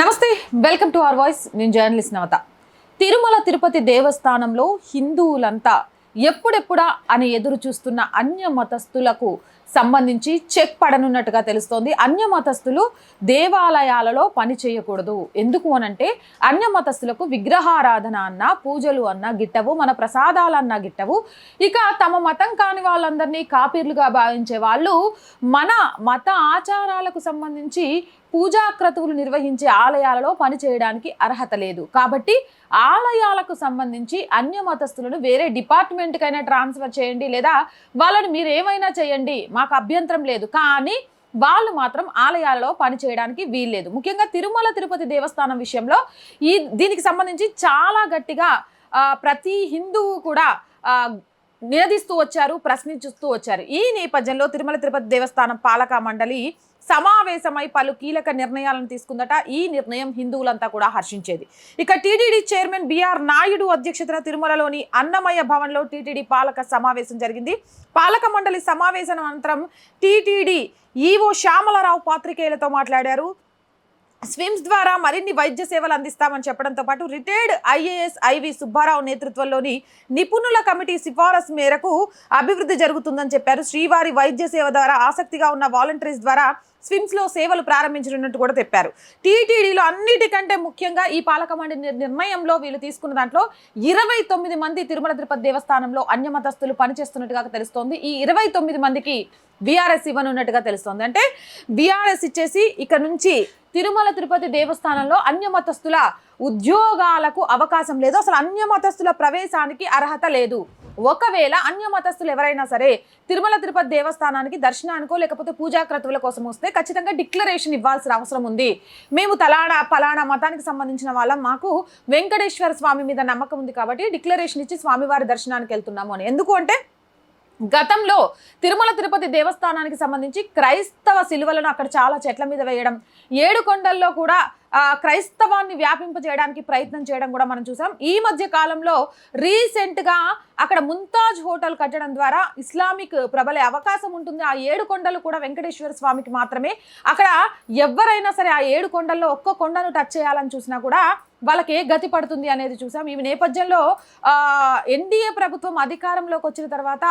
నమస్తే welcome to our voice. నేను journalist Navatha. Tirumala Tirupati దేవస్థానంలో హిందువులంతా ఎప్పుడెప్పుడా అని ఎదురు చూస్తున్న అన్య మతస్థులకు సంబంధించి చెక్ పడనున్నట్టుగా తెలుస్తోంది. అన్య మతస్థులు దేవాలయాలలో పని చేయకూడదు. ఎందుకు అనంటే అన్య మతస్థులకు విగ్రహారాధన అన్న పూజలు అన్న గిట్టవు మన ప్రసాదాలన్నా గిట్టవు. ఇక తమ మతం కాని వాళ్ళందరినీ కాపీర్లుగా భావించే వాళ్ళు మన మత ఆచారాలకు సంబంధించి పూజా క్రతువులు నిర్వహించే ఆలయాలలో పనిచేయడానికి అర్హత లేదు. కాబట్టి ఆలయాలకు సంబంధించి అన్య మతస్థులను వేరే డిపార్ట్మెంట్కైనా ట్రాన్స్ఫర్ చేయండి లేదా వాళ్ళని మీరు ఏమైనా చేయండి మాకు అభ్యంతరం లేదు. కానీ వాళ్ళు మాత్రం ఆలయాలలో పనిచేయడానికి వీల్లేదు. ముఖ్యంగా తిరుమల తిరుపతి దేవస్థానం విషయంలో ఈ దీనికి సంబంధించి చాలా గట్టిగా ప్రతి హిందువు కూడా నిలదీస్తూ వచ్చారు ప్రశ్నించుతూ వచ్చారు. ఈ నేపథ్యంలో తిరుమల తిరుపతి దేవస్థానం పాలక మండలి సమావేశమై పలు కీలక నిర్ణయాలను తీసుకుందట. ఈ నిర్ణయం హిందువులంతా కూడా హర్షించేది. ఇక టీటీడీ చైర్మన్ బిఆర్ నాయుడు అధ్యక్షతన తిరుమలలోని అన్నమయ్య భవన్లో టీటీడీ పాలక సమావేశం జరిగింది. పాలక మండలి సమావేశం అనంతరం టీటీడీ ఈవో శ్యామలరావు పాత్రికేయులతో మాట్లాడారు. స్విమ్స్ ద్వారా మరిన్ని వైద్య సేవలు అందిస్తామని చెప్పడంతో పాటు రిటైర్డ్ ఐఏఎస్ ఐవి సుబ్బారావు నేతృత్వంలోని నిపుణుల కమిటీ సిఫారసు మేరకు అభివృద్ధి జరుగుతుందని చెప్పారు. శ్రీవారి వైద్య సేవ ద్వారా ఆసక్తిగా ఉన్న వాలంటీర్స్ ద్వారా స్విమ్స్లో సేవలు ప్రారంభించనున్నట్టు కూడా చెప్పారు. టీటీడీలో అన్నిటికంటే ముఖ్యంగా ఈ పాలక మండలి నిర్ణయంలో వీళ్ళు తీసుకున్న దాంట్లో ఇరవై తొమ్మిది మంది తిరుమల తిరుపతి దేవస్థానంలో అన్యమతస్తులు పనిచేస్తున్నట్టుగా తెలుస్తోంది. ఈ ఇరవై తొమ్మిది మందికి బీఆర్ఎస్ ఇవ్వనున్నట్టుగా తెలుస్తోంది. అంటే బీఆర్ఎస్ ఇచ్చేసి ఇక నుంచి తిరుమల తిరుపతి దేవస్థానంలో అన్యమతస్తుల ఉద్యోగాలకు అవకాశం లేదు. అసలు అన్యమతస్తుల ప్రవేశానికి అర్హత లేదు. ఒకవేళ అన్య మతస్థులు ఎవరైనా సరే తిరుమల తిరుపతి దేవస్థానానికి దర్శనానికో లేకపోతే పూజా క్రతువుల కోసం వస్తే ఖచ్చితంగా డిక్లరేషన్ ఇవ్వాల్సిన అవసరం ఉంది. మేము తలానా పలానా మతానికి సంబంధించిన వాళ్ళం. మాకు వెంకటేశ్వర స్వామి మీద నమ్మకం ఉంది కాబట్టి డిక్లరేషన్ ఇచ్చి స్వామివారి దర్శనానికి వెళ్తున్నాము అని. ఎందుకు అంటే గతంలో తిరుమల తిరుపతి దేవస్థానానికి సంబంధించి క్రైస్తవ శిలువలను అక్కడ చాలా చెట్ల మీద వేయడం ఏడు కొండల్లో కూడా క్రైస్తవాన్ని వ్యాపింపజేయడానికి ప్రయత్నం చేయడం కూడా మనం చూసాం. ఈ మధ్య కాలంలో రీసెంట్గా అక్కడ ముంతాజ్ హోటల్ కట్టడం ద్వారా ఇస్లామిక్ ప్రబలే అవకాశం ఉంటుంది. ఆ ఏడు కొండలు కూడా వెంకటేశ్వర స్వామికి మాత్రమే. అక్కడ ఎవరైనా సరే ఆ ఏడు కొండల్లో ఒక్క కొండను టచ్ చేయాలని చూసినా కూడా వాళ్ళకి ఏ గతి పడుతుంది అనేది చూసాం. ఈ నేపథ్యంలో ఎన్డీఏ ప్రభుత్వం అధికారంలోకి వచ్చిన తర్వాత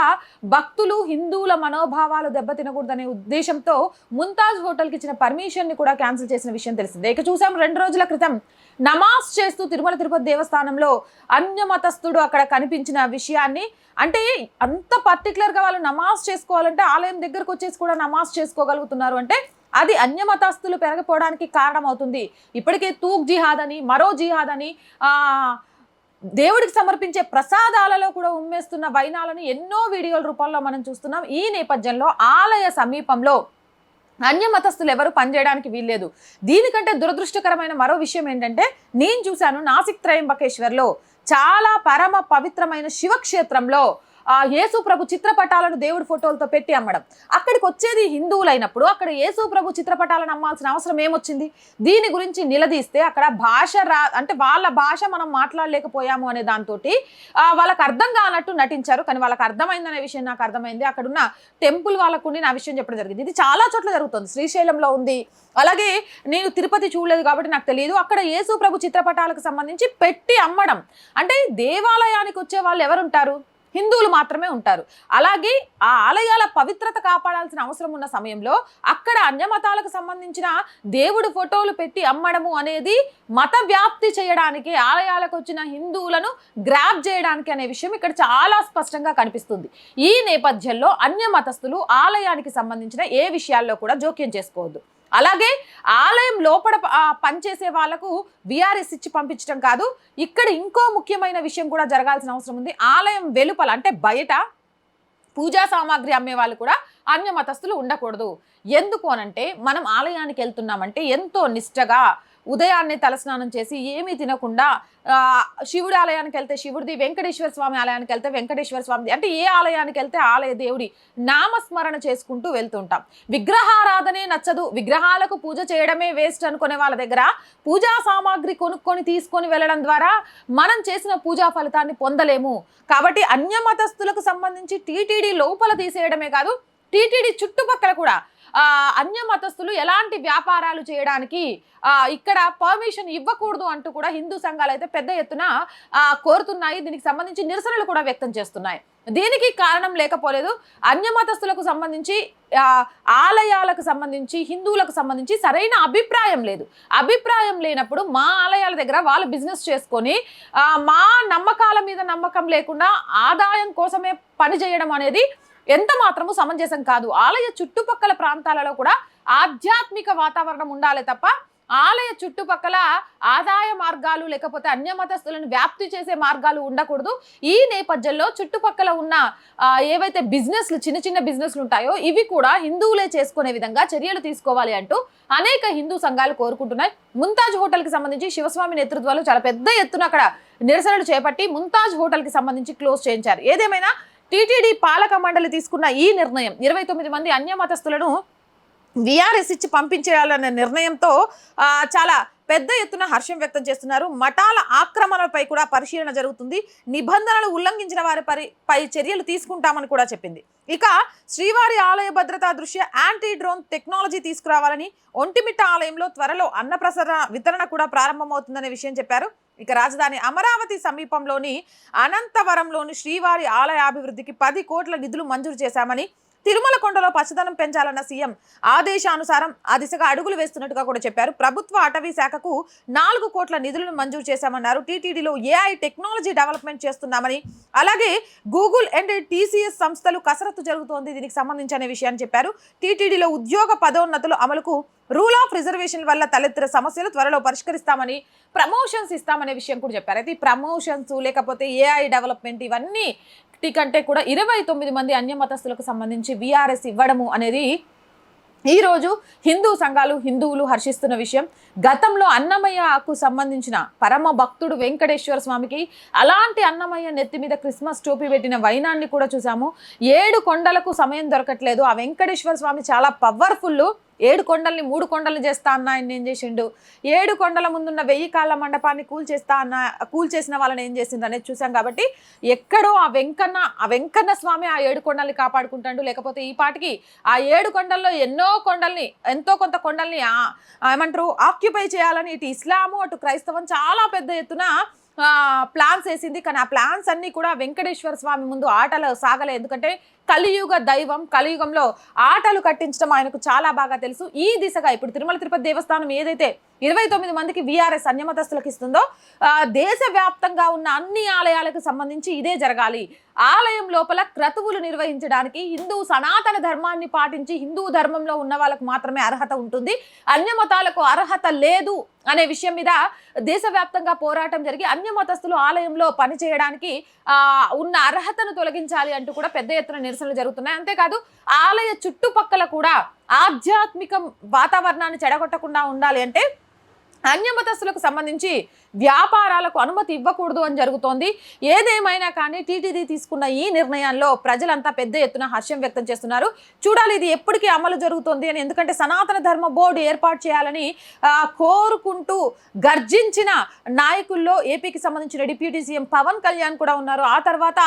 భక్తులు హిందువుల మనోభావాలు దెబ్బతినకూడదనే ఉద్దేశంతో ముంతాజ్ హోటల్కి ఇచ్చిన పర్మిషన్ని కూడా క్యాన్సిల్ చేసిన విషయం తెలిసిందే. ఇక చూసాం రెండు రోజుల క్రితం నమాజ్ చేస్తూ తిరుమల తిరుపతి దేవస్థానంలో అన్యమతస్థుడు అక్కడ కనిపించిన విషయాన్ని. అంటే అంత పర్టికులర్గా వాళ్ళు నమాజ్ చేసుకోవాలంటే ఆలయం దగ్గరకు వచ్చేసి కూడా నమాజ్ చేసుకోగలుగుతున్నారు అంటే అది అన్య మతస్థులు పెరగపోవడానికి కారణమవుతుంది. ఇప్పటికే తూక్ జిహాద్ అని మరో జిహాద్ అని దేవుడికి సమర్పించే ప్రసాదాలలో కూడా ఉమ్మేస్తున్న వైనాలను ఎన్నో వీడియోల రూపంలో మనం చూస్తున్నాం. ఈ నేపథ్యంలో ఆలయ సమీపంలో అన్య మతస్థులు ఎవరు పనిచేయడానికి వీల్లేదు. దీనికంటే దురదృష్టకరమైన మరో విషయం ఏంటంటే నేను చూశాను నాసిక్ త్రయంబకేశ్వర్లో చాలా పరమ పవిత్రమైన శివక్షేత్రంలో ఆ యేసు ప్రభు చిత్రపటాలను దేవుడి ఫోటోలతో పెట్టి అమ్మడం. అక్కడికి వచ్చేది హిందువులైనప్పుడు అక్కడ యేసు ప్రభు చిత్రపటాలను అమ్మాల్సిన అవసరం ఏమొచ్చింది? దీని గురించి నిలదీస్తే అక్కడ భాష రా అంటే వాళ్ళ భాష మనం మాట్లాడలేకపోయాము అనే దాంతో వాళ్ళకి అర్థం కానట్టు నటించారు. కానీ వాళ్ళకి అర్థమైందనే విషయం నాకు అర్థమైంది. అక్కడున్న టెంపుల్ వాళ్ళకు నా విషయం చెప్పడం జరిగింది. ఇది చాలా చోట్ల జరుగుతుంది. శ్రీశైలంలో ఉంది. అలాగే నేను తిరుపతి చూడలేదు కాబట్టి నాకు తెలియదు అక్కడ యేసు ప్రభు చిత్రపటాలకు సంబంధించి పెట్టి అమ్మడం. అంటే దేవాలయానికి వచ్చే వాళ్ళు ఎవరుంటారు? హిందువులు మాత్రమే ఉంటారు. అలాగే ఆ ఆలయాల పవిత్రత కాపాడాల్సిన అవసరం ఉన్న సమయంలో అక్కడ అన్యమతాలకు సంబంధించిన దేవుడు ఫోటోలు పెట్టి అమ్మడము అనేది మత వ్యాప్తి చేయడానికి ఆలయాలకు వచ్చిన హిందువులను గ్రాప్ చేయడానికి అనే విషయం ఇక్కడ చాలా స్పష్టంగా కనిపిస్తుంది. ఈ నేపథ్యంలో అన్య మతస్థులు ఆలయానికి సంబంధించిన ఏ విషయాల్లో కూడా జోక్యం చేసుకోవద్దు. అలాగే ఆలయం లోపల పనిచేసే వాళ్ళకు బీఆర్ఎస్ ఇచ్చి పంపించడం కాదు. ఇక్కడ ఇంకో ముఖ్యమైన విషయం కూడా జరగాల్సిన అవసరం ఉంది. ఆలయం వెలుపల అంటే బయట పూజా సామాగ్రి అమ్మే వాళ్ళు కూడా అన్య మతస్థులు ఉండకూడదు. ఎందుకు అనంటే మనం ఆలయానికి వెళ్తున్నామంటే ఎంతో నిష్టగా ఉదయాన్నే తలస్నానం చేసి ఏమీ తినకుండా శివుడి ఆలయానికి వెళ్తే శివుడిది వెంకటేశ్వర స్వామి ఆలయానికి వెళ్తే వెంకటేశ్వర స్వామిది. అంటే ఏ ఆలయానికి వెళ్తే ఆలయ దేవుడి నామస్మరణ చేసుకుంటూ వెళ్తుంటాం. విగ్రహారాధనే నచ్చదు. విగ్రహాలకు పూజ చేయడమే వేస్ట్ అనుకునే వాళ్ళ దగ్గర పూజా సామాగ్రి కొనుక్కొని తీసుకొని వెళ్ళడం ద్వారా మనం చేసిన పూజా ఫలితాన్ని పొందలేము. కాబట్టి అన్య మతస్థులకు సంబంధించి టీటీడీ లోపల తీసేయడమే కాదు టీటీడీ చుట్టుపక్కల కూడా అన్య మతస్థులు ఎలాంటి వ్యాపారాలు చేయడానికి ఇక్కడ పర్మిషన్ ఇవ్వకూడదు అంటూ కూడా హిందూ సంఘాలు అయితే పెద్ద ఎత్తున కోరుతున్నాయి. దీనికి సంబంధించి నిరసనలు కూడా వ్యక్తం చేస్తున్నాయి. దీనికి కారణం లేకపోలేదు. అన్య మతస్థులకు సంబంధించి ఆలయాలకు సంబంధించి హిందువులకు సంబంధించి సరైన అభిప్రాయం లేదు. అభిప్రాయం లేనప్పుడు మా ఆలయాల దగ్గర వాళ్ళు బిజినెస్ చేసుకొని మా నమ్మకాల మీద నమ్మకం లేకుండా ఆదాయం కోసమే పని చేయడం అనేది ఎంత మాత్రము సమంజసం కాదు. ఆలయ చుట్టుపక్కల ప్రాంతాలలో కూడా ఆధ్యాత్మిక వాతావరణం ఉండాలి తప్ప ఆలయ చుట్టుపక్కల ఆదాయ మార్గాలు లేకపోతే అన్య మతస్థులను వ్యాప్తి చేసే మార్గాలు ఉండకూడదు. ఈ నేపథ్యంలో చుట్టుపక్కల ఉన్న ఏవైతే బిజినెస్లు చిన్న చిన్న బిజినెస్లు ఉంటాయో ఇవి కూడా హిందువులే చేసుకునే విధంగా చర్యలు తీసుకోవాలి అంటూ అనేక హిందూ సంఘాలు కోరుకుంటున్నాయి. ముంతాజ్ హోటల్కి సంబంధించి శివస్వామి నేతృత్వంలో చాలా పెద్ద ఎత్తున అక్కడ నిరసనలు చేపట్టి ముంతాజ్ హోటల్కి సంబంధించి క్లోజ్ చేయించారు. ఏదేమైనా టీటీడీ పాలక మండలి తీసుకున్న ఈ నిర్ణయం. ఇరవై తొమ్మిది మంది అన్యమతస్తులను విఆర్ఎస్ ఇచ్చి పంపించేయాలనే నిర్ణయంతో చాలా పెద్ద ఎత్తున హర్షం వ్యక్తం చేస్తున్నారు. మఠాల ఆక్రమణలపై కూడా పరిశీలన జరుగుతుంది. నిబంధనలు ఉల్లంఘించిన వారి పరి పై చర్యలు తీసుకుంటామని కూడా చెప్పింది. ఇక శ్రీవారి ఆలయ భద్రతా దృష్ట్యా యాంటీ డ్రోన్ టెక్నాలజీ తీసుకురావాలని ఒంటిమిట్ట ఆలయంలో త్వరలో అన్నప్రసరణ వితరణ కూడా ప్రారంభమవుతుందనే విషయం చెప్పారు. ఇక రాజధాని అమరావతి సమీపంలోని అనంతవరంలోని శ్రీవారి ఆలయ అభివృద్ధికి పది కోట్ల నిధులు మంజూరు చేశామని తిరుమల కొండలో పచ్చదనం పెంచాలన్న సీఎం ఆదేశానుసారం ఆ దిశగా అడుగులు వేస్తున్నట్టుగా కూడా చెప్పారు. ప్రభుత్వ అటవీ శాఖకు నాలుగు కోట్ల నిధులను మంజూరు చేశామన్నారు. టీటీడీలో ఏఐ టెక్నాలజీ డెవలప్మెంట్ చేస్తున్నామని అలాగే గూగుల్ అండ్ టీసీఎస్ సంస్థలు కసరత్తు జరుగుతోంది దీనికి సంబంధించి అనే విషయాన్ని చెప్పారు. టీటీడీలో ఉద్యోగ పదోన్నతులు అమలుకు రూల్ ఆఫ్ రిజర్వేషన్ వల్ల తలెత్తిన సమస్యలు త్వరలో పరిష్కరిస్తామని ప్రమోషన్స్ ఇస్తామనే విషయం కూడా చెప్పారు. అయితే ఈ ప్రమోషన్స్ లేకపోతే ఏఐ డెవలప్మెంట్ ఇవన్నీ కంటే కూడా ఇరవై తొమ్మిది మంది అన్యమతస్తులకు సంబంధించి విఆర్ఎస్ ఇవ్వడము అనేది ఈరోజు హిందూ సంఘాలు హిందువులు హర్షిస్తున్న విషయం. గతంలో అన్నమయ్యకు సంబంధించిన పరమ భక్తుడు వెంకటేశ్వర స్వామికి అలాంటి అన్నమయ్య నెత్తి మీద క్రిస్మస్ టోపీ పెట్టిన వైనాన్ని కూడా చూసాము. ఏడు కొండలకు సమయం దొరకట్లేదు. ఆ వెంకటేశ్వర స్వామి చాలా పవర్ఫుల్ ఏడు కొండల్ని మూడు కొండలు చేస్తా అన్న ఆయన ఏం చేసిండు? ఏడు కొండల ముందున్న వెయ్యి కాళ్ళ మండపాన్ని కూల్ చేస్తా అన్న కూల్ చేసిన వాళ్ళని ఏం చేసిండు అనేది చూసాం కాబట్టి ఎక్కడో ఆ వెంకన్న ఆ వెంకన్న స్వామి ఆ ఏడు కొండల్ని కాపాడుకుంటాడు. లేకపోతే ఈ పాటికి ఆ ఏడు కొండల్లో ఎన్నో కొండల్ని ఎంతో కొంత కొండల్ని ఏమంటారు ఆక్యుపై చేయాలని ఇటు ఇస్లాము అటు క్రైస్తవం చాలా పెద్ద ఎత్తున ప్లాన్స్ వేసింది. కానీ ఆ ప్లాన్స్ అన్నీ కూడా వెంకటేశ్వర స్వామి ముందు ఆటలు సాగలే. ఎందుకంటే కలియుగ దైవం కలియుగంలో ఆటలు కట్టించడం ఆయనకు చాలా బాగా తెలుసు. ఈ దిశగా ఇప్పుడు తిరుమల తిరుపతి దేవస్థానం ఏదైతే ఇరవై తొమ్మిది మందికి విఆర్ఎస్ అన్యమతస్తులకు ఇస్తుందో దేశవ్యాప్తంగా ఉన్న అన్ని ఆలయాలకు సంబంధించి ఇదే జరగాలి. ఆలయం లోపల క్రతువులు నిర్వహించడానికి హిందూ సనాతన ధర్మాన్ని పాటించి హిందూ ధర్మంలో ఉన్న వాళ్ళకు మాత్రమే అర్హత ఉంటుంది. అన్యమతాలకు అర్హత లేదు అనే విషయం మీద దేశవ్యాప్తంగా పోరాటం జరిగి అన్యమతస్తులు ఆలయంలో పనిచేయడానికి ఉన్న అర్హతను తొలగించాలి అంటూ కూడా పెద్ద ఎత్తున నిరసనలు జరుగుతున్నాయి. అంతేకాదు ఆలయ చుట్టుపక్కల కూడా ఆధ్యాత్మిక వాతావరణాన్ని చెడగొట్టకుండా ఉండాలి అంటే అన్యమతస్తులకు సంబంధించి వ్యాపారాలకు అనుమతి ఇవ్వకూడదు అని జరుగుతోంది. ఏదేమైనా కానీ టీటీడీ తీసుకున్న ఈ నిర్ణయాల్లో ప్రజలంతా పెద్ద ఎత్తున హర్షం వ్యక్తం చేస్తున్నారు. చూడాలి ఇది ఎప్పటికీ అమలు జరుగుతుంది అని. ఎందుకంటే సనాతన ధర్మ బోర్డు ఏర్పాటు చేయాలని కోరుకుంటూ గర్జించిన నాయకుల్లో ఏపీకి సంబంధించిన డిప్యూటీ సీఎం పవన్ కళ్యాణ్ కూడా ఉన్నారు. ఆ తర్వాత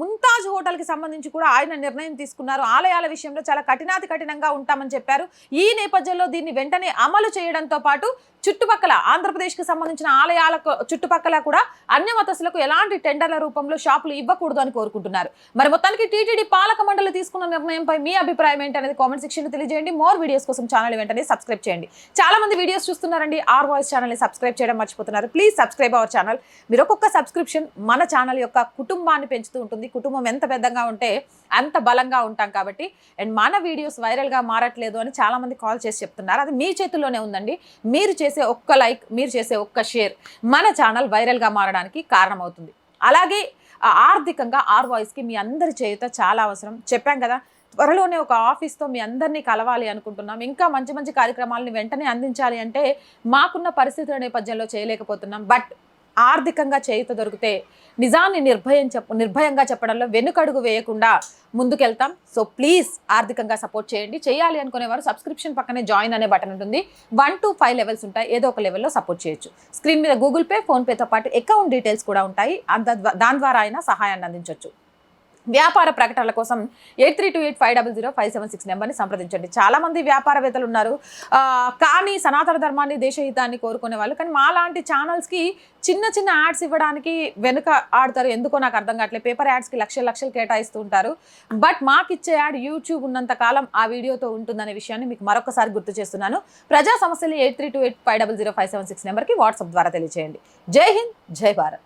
ముంతాజ్ హోటల్కి సంబంధించి కూడా ఆయన నిర్ణయం తీసుకున్నారు. ఆలయాల విషయంలో చాలా కఠినాతి కఠినంగా ఉంటామని చెప్పారు. ఈ నేపథ్యంలో దీన్ని వెంటనే అమలు చేయడంతో పాటు చుట్టుపక్కల ఆంధ్రప్రదేశ్కి సంబంధించిన ఆలయాలకు చుట్టుపక్కల కూడా అన్ని మతస్థులకు ఎలాంటి టెండర్ల రూపంలో షాపులు ఇవ్వకూడదు అని కోరుకుంటున్నారు. మరి మొత్తానికి టీటీడీ పాలక మండలి తీసుకున్న నిర్ణయంపై మీ అభిప్రాయం ఏంటనేది కామెంట్ సెక్షన్ తెలియజేయండి. మోర్ వీడియోస్ కోసం ఛానల్ వెంటనే సబ్స్క్రైబ్ చేయండి. చాలా మంది వీడియోస్ చూస్తున్నారండి. ఆర్ వాయిస్ ఛానల్ని సబ్స్క్రైబ్ చేయడం మర్చిపోతున్నారు. Please subscribe our channel. మీరు ఒక్కొక్క సబ్స్క్రిప్షన్ మన ఛానల్ యొక్క కుటుంబాన్ని పెంచుతూ ఉంటుంది. కుటుంబం ఎంత పెద్దగా ఉంటే అంత బలంగా ఉంటాం కాబట్టి. అండ్ మన వీడియోస్ వైరల్గా మారట్లేదు అని చాలామంది కాల్ చేసి చెప్తున్నారు. అది మీ చేతుల్లోనే ఉందండి. మీరు చేసే ఒక్క లైక్ మీరు చేసే ఒక్క షేర్ మన ఛానల్ వైరల్గా మారడానికి కారణమవుతుంది. అలాగే ఆర్థికంగా ఆర్ వాయిస్కి మీ అందరి చేయుత చాలా అవసరం. చెప్పాం కదా త్వరలోనే ఒక ఆఫీస్తో మీ అందరినీ కలవాలి అనుకుంటున్నాం. ఇంకా మంచి మంచి కార్యక్రమాలని వెంటనే అందించాలి అంటే మాకున్న పరిస్థితుల నేపథ్యంలో చేయలేకపోతున్నాం. బట్ ఆర్థికంగా చేయుత దొరికితే నిజాన్ని నిర్భయం చెప్ప నిర్భయంగా చెప్పడంలో వెనుకడుగు వేయకుండా ముందుకెళ్తాం. సో ప్లీజ్ ఆర్థికంగా సపోర్ట్ చేయండి. చేయాలి అనుకునేవారు సబ్స్క్రిప్షన్ పక్కనే జాయిన్ అనే బటన్ ఉంటుంది. వన్ టు ఫైవ్ లెవెల్స్ ఉంటాయి. ఏదో ఒక లెవెల్లో సపోర్ట్ చేయొచ్చు. స్క్రీన్ మీద గూగుల్ పే ఫోన్పేతో పాటు అకౌంట్ డీటెయిల్స్ కూడా ఉంటాయి. అంత దాని ద్వారా అయినా సహాయాన్ని అందించవచ్చు వ్యాపార ప్రకటనల కోసం eight three two eight five double zero five seven six నెంబర్ని సంప్రదించండి. చాలామంది వ్యాపారవేత్తలు ఉన్నారు. కానీ సనాతన ధర్మాన్ని దేశహితాన్ని కోరుకునే వాళ్ళు. కానీ మా లాంటి ఛానల్స్కి చిన్న చిన్న యాడ్స్ ఇవ్వడానికి వెనుక ఆడతారు. ఎందుకో నాకు అర్థం కావట్లేదు పేపర్ యాడ్స్కి లక్షలు లక్షలు కేటాయిస్తూ ఉంటారు. బట్ మాకు ఇచ్చే యాడ్ యూట్యూబ్ ఉన్నంత కాలం ఆ వీడియోతో ఉంటుందనే విషయాన్ని మీకు మరొకసారి గుర్తు చేస్తున్నాను. ప్రజా సమస్యలు eight three two eight five double zero five seven six నెంబర్కి వాట్సాప్ ద్వారా తెలియజేయండి జై హింద్ జై భారత్.